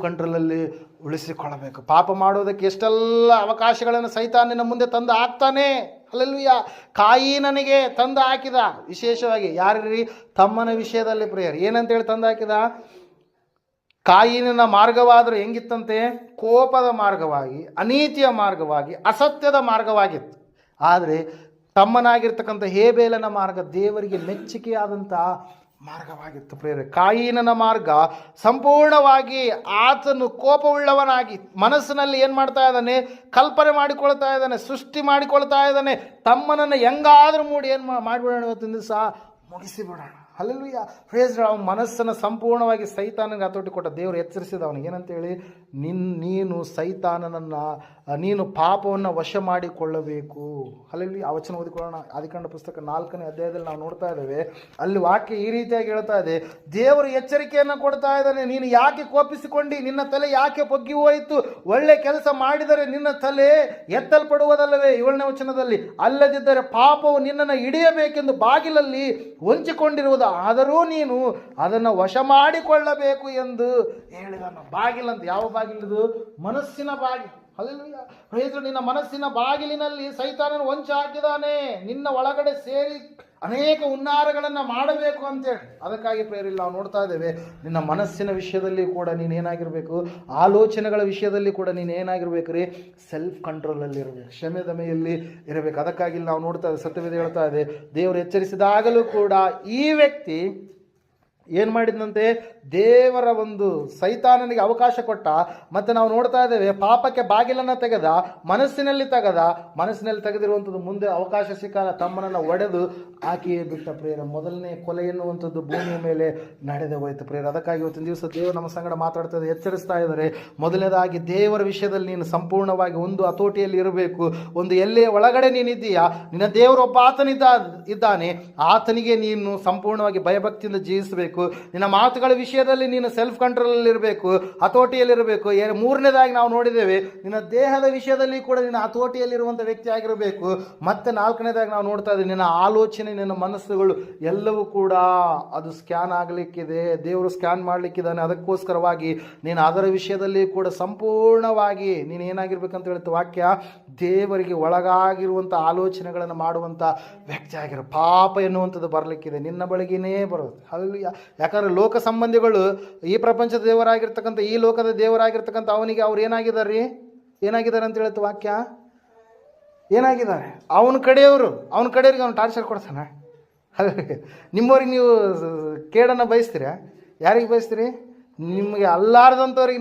ಕಂಟ್ರೋಲಲ್ಲಿ ಉಳಿಸಿಕೊಳ್ಳಬೇಕು. ಪಾಪ ಮಾಡೋದಕ್ಕೆ ಎಷ್ಟೆಲ್ಲ ಅವಕಾಶಗಳನ್ನು ಸೈತಾನಿನ ಮುಂದೆ ತಂದು ಹಾಕ್ತಾನೆ. ಅಲ್ಲಲ್ವಿಯ ಕಾಯಿನನಿಗೆ ತಂದು ಹಾಕಿದ. ವಿಶೇಷವಾಗಿ ಯಾರಿರಿ? ತಮ್ಮನ ವಿಷಯದಲ್ಲಿ ಪ್ರೇಯರ್. ಏನಂತೇಳಿ ತಂದು ಹಾಕಿದ? ಕಾಯಿನ ಮಾರ್ಗವಾದರೂ ಹೆಂಗಿತ್ತಂತೆ? ಕೋಪದ ಮಾರ್ಗವಾಗಿ, ಅನೀತಿಯ ಮಾರ್ಗವಾಗಿ, ಅಸತ್ಯದ ಮಾರ್ಗವಾಗಿತ್ತು. ಆದರೆ ತಮ್ಮನಾಗಿರ್ತಕ್ಕಂಥ ಹೇಬೇಲನ ಮಾರ್ಗ ದೇವರಿಗೆ ಮೆಚ್ಚುಗೆಯಾದಂಥ ಮಾರ್ಗವಾಗಿತ್ತು ಪ್ರೇರೆ ಕಾಯಿನನ ಮಾರ್ಗ ಸಂಪೂರ್ಣವಾಗಿ ಆತನು ಕೋಪವುಳ್ಳವನಾಗಿ ಮನಸ್ಸಿನಲ್ಲಿ ಏನು ಮಾಡ್ತಾ ಇದ್ದಾನೆ? ಕಲ್ಪನೆ ಮಾಡಿಕೊಳ್ತಾ ಇದ್ದಾನೆ, ಸೃಷ್ಟಿ ಮಾಡಿಕೊಳ್ತಾ ಇದ್ದಾನೆ. ತಮ್ಮನನ್ನು ಹೆಂಗಾದರೂ ಮೂಡಿ ಏನು ಮಾಡಿಬಿಡೋಣ ಇವತ್ತಿನ ದಿವಸ? ಮುಗಿಸಿಬಿಡೋಣ. ಅಲ್ಲಲ್ವಿಯ ಫ್ರೇಜ್ ಅವನ ಮನಸ್ಸನ್ನು ಸಂಪೂರ್ಣವಾಗಿ ಸೈತಾನಿಗೆ ಹತೋಟಿ ಕೊಟ್ಟ ದೇವರು ಎಚ್ಚರಿಸಿದ ಅವನಿಗೆ. ಏನಂತೇಳಿ ನಿನ್, ನೀನು ಸೈತಾನನನ್ನು ನೀನು ಪಾಪವನ್ನು ವಶ ಮಾಡಿಕೊಳ್ಳಬೇಕು. ಅಲ್ಲಿ ಆ ವಚನ ಓದಿಕೊಳ್ಳೋಣ. ಆದಿಕಾಂಡ ಪುಸ್ತಕ ನಾಲ್ಕನೇ ಅಧ್ಯಾಯದಲ್ಲಿ ನಾವು ನೋಡ್ತಾ ಇದ್ದೇವೆ. ಅಲ್ಲಿ ವಾಕ್ಯ ಈ ರೀತಿಯಾಗಿ ಹೇಳ್ತಾ ಇದೆ. ದೇವರು ಎಚ್ಚರಿಕೆಯನ್ನು ಕೊಡ್ತಾ ಇದ್ದಾನೆ. ನೀನು ಯಾಕೆ ಕೋಪಿಸಿಕೊಂಡಿ? ನಿನ್ನ ತಲೆ ಯಾಕೆ ಬಗ್ಗಿ ಹೋಯಿತು? ಒಳ್ಳೆ ಕೆಲಸ ಮಾಡಿದರೆ ನಿನ್ನ ತಲೆ ಎತ್ತಲ್ಪಡುವುದಲ್ಲವೇ? ಏಳನೇ ವಚನದಲ್ಲಿ, ಅಲ್ಲದಿದ್ದರೆ ಪಾಪವು ನಿನ್ನನ್ನು ಹಿಡಿಯಬೇಕೆಂದು ಬಾಗಿಲಲ್ಲಿ ಹೊಂಚಿಕೊಂಡಿರುವುದು. ಆದರೂ ನೀನು ಅದನ್ನು ವಶ ಮಾಡಿಕೊಳ್ಳಬೇಕು ಎಂದು ಹೇಳಿದನು ಬಾಗಿಲಂತ ಯಾವ ಬಾಗಿಲಿದು ಮನಸ್ಸಿನ ಬಾಗಿಲು. ಅಲ್ಲ ನಿನ್ನ ಮನಸ್ಸಿನ ಬಾಗಿಲಿನಲ್ಲಿ ಸೈತಾನನು ವಂಚ ಹಾಕಿದಾನೆ ನಿನ್ನ ಒಳಗಡೆ ಸೇರಿ ಅನೇಕ ಉನ್ನಾರಗಳನ್ನು ಮಾಡಬೇಕು ಅಂತೇಳಿ. ಅದಕ್ಕಾಗಿ ಪ್ರೇರಿಲ್ಲ ನಾವು ನೋಡ್ತಾ ಇದ್ದೇವೆ, ನಿನ್ನ ಮನಸ್ಸಿನ ವಿಷಯದಲ್ಲಿ ಕೂಡ ನೀನು ಏನಾಗಿರಬೇಕು, ಆಲೋಚನೆಗಳ ವಿಷಯದಲ್ಲಿ ಕೂಡ ನೀನು ಏನಾಗಿರ್ಬೇಕು ರೀ? ಸೆಲ್ಫ್ ಕಂಟ್ರೋಲಲ್ಲಿ ಇರಬೇಕು ಕ್ಷಮೆ ದಮೆಯಲ್ಲಿ ಇರಬೇಕು. ಅದಕ್ಕಾಗಿ ನಾವು ನೋಡ್ತಾ ಇದ್ದೇವೆ, ಸತ್ಯವೇದ ಹೇಳ್ತಾ ಇದೆ, ದೇವರು ಎಚ್ಚರಿಸಿದಾಗಲೂ ಕೂಡ ಈ ವ್ಯಕ್ತಿ ಏನು ಮಾಡಿದಂತೆ ದೇವರ ಒಂದು ಸೈತಾನನಿಗೆ ಅವಕಾಶ ಕೊಟ್ಟ. ಮತ್ತೆ ನಾವು ನೋಡ್ತಾ ಇದ್ದೇವೆ, ಪಾಪಕ್ಕೆ ಬಾಗಿಲನ್ನು ತೆಗೆದ, ಮನಸ್ಸಿನಲ್ಲಿ ತೆಗೆದ, ಮನಸ್ಸಿನಲ್ಲಿ ತೆಗೆದಿರುವಂಥದ್ದು ಮುಂದೆ ಅವಕಾಶ ಸಿಕ್ಕಾಗ ತಮ್ಮನನ್ನು ಒಡೆದು ಆಕೆಯೇ ಬಿಟ್ಟ ಪ್ರೇರ ಮೊದಲನೇ ಕೊಲೆ ಎನ್ನುವಂಥದ್ದು ಭೂಮಿಯ ಮೇಲೆ ನಡೆದು ಹೋಯಿತು ಪ್ರೇರ ಅದಕ್ಕಾಗಿ ಇವತ್ತಿನ ದಿವಸ ದೇವರು ನಮ್ಮ ಸಂಗಡ ಮಾತಾಡ್ತಾ ಇದ್ದಾರೆ, ಎಚ್ಚರಿಸ್ತಾ ಇದ್ದಾರೆ. ಮೊದಲನೇದಾಗಿ ದೇವರ ವಿಷಯದಲ್ಲಿ ನೀನು ಸಂಪೂರ್ಣವಾಗಿ ಒಂದು ಹತೋಟಿಯಲ್ಲಿ ಇರಬೇಕು. ಒಂದು ಎಲ್ಲೇ ಒಳಗಡೆ ನೀನಿದ್ದೀಯಾ ನಿನ್ನ ದೇವರೊಬ್ಬ ಆತನಿದ್ದ ಇದ್ದಾನೆ. ಆತನಿಗೆ ನೀನು ಸಂಪೂರ್ಣವಾಗಿ ಭಯಭಕ್ತಿಯಿಂದ ಜೀವಿಸಬೇಕು. ನಿನ್ನ ಮಾತುಗಳ ವಿಷಯದಲ್ಲಿ ನೀನು ಸೆಲ್ಫ್ ಕಂಟ್ರೋಲಲ್ಲಿ ಇರಬೇಕು ಹತೋಟಿಯಲ್ಲಿರಬೇಕು. ಏ, ಮೂರನೇದಾಗಿ ನಾವು ನೋಡಿದ್ದೇವೆ, ನಿನ್ನ ದೇಹದ ವಿಷಯದಲ್ಲಿ ಕೂಡ ನಿನ್ನ ಹತೋಟಿಯಲ್ಲಿರುವಂಥ ವ್ಯಕ್ತಿ ಆಗಿರಬೇಕು. ಮತ್ತು ನಾಲ್ಕನೇದಾಗಿ ನಾವು ನೋಡ್ತಾ ಇದ್ದೀವಿ, ನಿನ್ನ ಆಲೋಚನೆ, ನಿನ್ನ ಮನಸ್ಸುಗಳು ಎಲ್ಲವೂ ಕೂಡ ಅದು ಸ್ಕ್ಯಾನ್ ಆಗಲಿಕ್ಕಿದೆ. ದೇವರು ಸ್ಕ್ಯಾನ್ ಮಾಡಲಿಕ್ಕಿದ್ದಾನೆ. ಅದಕ್ಕೋಸ್ಕರವಾಗಿ ನೀನು ಅದರ ವಿಷಯದಲ್ಲಿ ಕೂಡ ಸಂಪೂರ್ಣವಾಗಿ ನೀನು ಏನಾಗಿರ್ಬೇಕಂತ ಹೇಳುತ್ತೆ ವಾಕ್ಯ, ದೇವರಿಗೆ ಒಳಗಾಗಿರುವಂಥ ಆಲೋಚನೆಗಳನ್ನು ಮಾಡುವಂಥ ವ್ಯಕ್ತಿ ಆಗಿರೋ. ಪಾಪ ಎನ್ನುವಂಥದ್ದು ಬರಲಿಕ್ಕಿದೆ. ನಿನ್ನ ಬಳಗಿನೇ ಬರೋದು. ಅಲ್ಲಿ ಯಾಕಂದ್ರೆ ಲೋಕ ಸಂಬಂಧಿಗಳು ಈ ಪ್ರಪಂಚದ ದೇವರಾಗಿರ್ತಕ್ಕಂಥ, ಈ ಲೋಕದ ದೇವರಾಗಿರ್ತಕ್ಕಂಥ ಅವನಿಗೆ ಅವ್ರು ಏನಾಗಿದ್ದಾರೆ? ರೀ ಏನಾಗಿದ್ದಾರೆ ಅಂತ ಹೇಳುತ್ತೆ ವಾಕ್ಯ? ಏನಾಗಿದ್ದಾರೆ? ಅವನ ಕಡೆಯವರು, ಅವನ ಕಡೆಯವ್ರಿಗೆ ಅವ್ನು ಟಾರ್ಚರ್ ಕೊಡ್ತಾನೆ. ನಿಮ್ಮವ್ರಿಗೆ ನೀವು ಕೇಡನ್ನು ಬಯಸ್ತೀರಾ? ಯಾರಿಗೆ ಬಯಸ್ತೀರಿ? ನಿಮಗೆ ಅಲ್ಲಾರ್ದಂಥವ್ರಿಗೆ